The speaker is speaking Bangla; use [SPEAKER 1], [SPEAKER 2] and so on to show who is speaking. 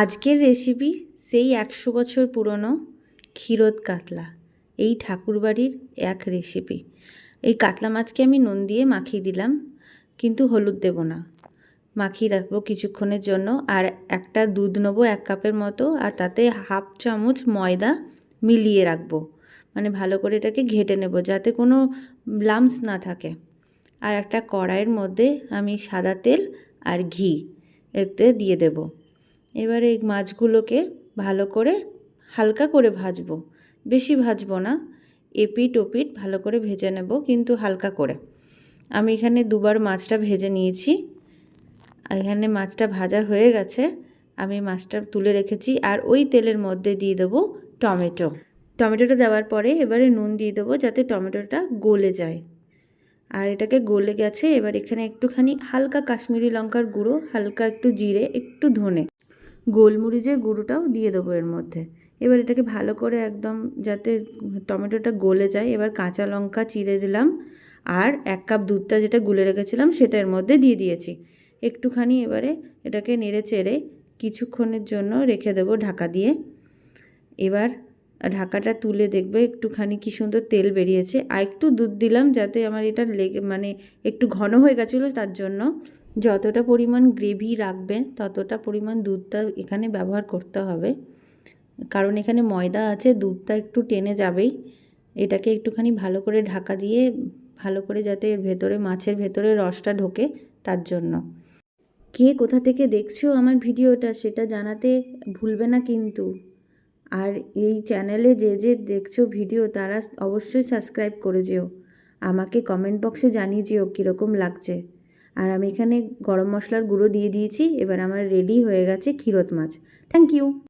[SPEAKER 1] আজকের রেসিপি সেই একশো বছর পুরনো ক্ষীরোদ কাতলা। এই ঠাকুরবাড়ির এক রেসিপি এই কাতলা মাছকে আমি নুন দিয়ে মাখিয়ে দিলাম, কিন্তু হলুদ দেব না। মাখিয়ে রাখব কিছুক্ষণের জন্য, আর একটা দুধ নেব এক কাপের মতো, আর তাতে হাফ চামচ ময়দা মিলিয়ে রাখব। মানে ভালো করে এটাকে ঘেটে নেব, যাতে কোনো লামস না থাকে। আর একটা কড়াইয়ের মধ্যে আমি সাদা তেল আর ঘি এতে দিয়ে দেব। এবারে এই মাছগুলোকে ভালো করে হালকা করে ভাজবো। বেশি ভাজবো না, এপিট ওপিট ভালো করে ভেজে নেব কিন্তু হালকা করে। আমি এখানে দুবার মাছটা ভেজে নিয়েছি। এখানে মাছটা ভাজা হয়ে গেছে। আমি মাছটা তুলে রেখেছি আর ওই তেলের মধ্যে দিয়ে দেবো টমেটো। টমেটোটা দেওয়ার পরে এবারে নুন দিয়ে দেবো যাতে টমেটোটা গলে যায়। আর এটাকে গলে গেছে, এবার এখানে একটুখানি হালকা কাশ্মীরি লঙ্কার গুঁড়ো, হালকা একটু জিরে, একটু ধনে। গোলমরিচের গুঁড়োটাও দিয়ে দেবো এর মধ্যে। এবার এটাকে ভালো করে একদম যাতে টমেটোটা গলে যায়, এবার কাঁচা লঙ্কা চিড়ে দিলাম আর এক কাপ দুধটা যেটা গুলে রেখেছিলাম সেটা এর মধ্যে দিয়ে দিয়েছি। একটুখানি এবারে এটাকে নেড়ে চেড়ে কিছুক্ষণের জন্য রেখে দেবো ঢাকা দিয়ে। এবার ঢাকাটা তুলে দেখবে একটুখানি কি সুন্দর তেল বেরিয়েছে। আর একটু দুধ দিলাম যাতে আমার এটা লেগে মানে একটু ঘন হয়ে গেছিল তার জন্য। যতটা পরিমাণ গ্রেভি রাখবেন, ততটা পরিমাণ দুধটা এখানে ব্যবহার করতে হবে। কারণ এখানে ময়দা আছে, দুধটা একটু টেনে যাবেই। এটাকে একটুখানি ভালো করে ঢাকা দিয়ে, ভালো করে যাতে ভেতরে, মাছের ভেতরে রসটা ঢোকে তার জন্য। কে কোথা থেকে দেখছ আমার ভিডিওটা সেটা জানাতে ভুলবে না কিন্তু। আর এই চ্যানেলে যে যে দেখছ ভিডিও তারা অবশ্যই সাবস্ক্রাইব করে যেও। আমাকে কমেন্ট বক্সে জানিয়ে যেও কীরকম লাগছে। আর আমি এখানে গরম মশলার গুঁড়ো দিয়ে দিয়েছি, এবার আমার রেডি হয়ে গেছে ক্ষীরত মাছ। Thank you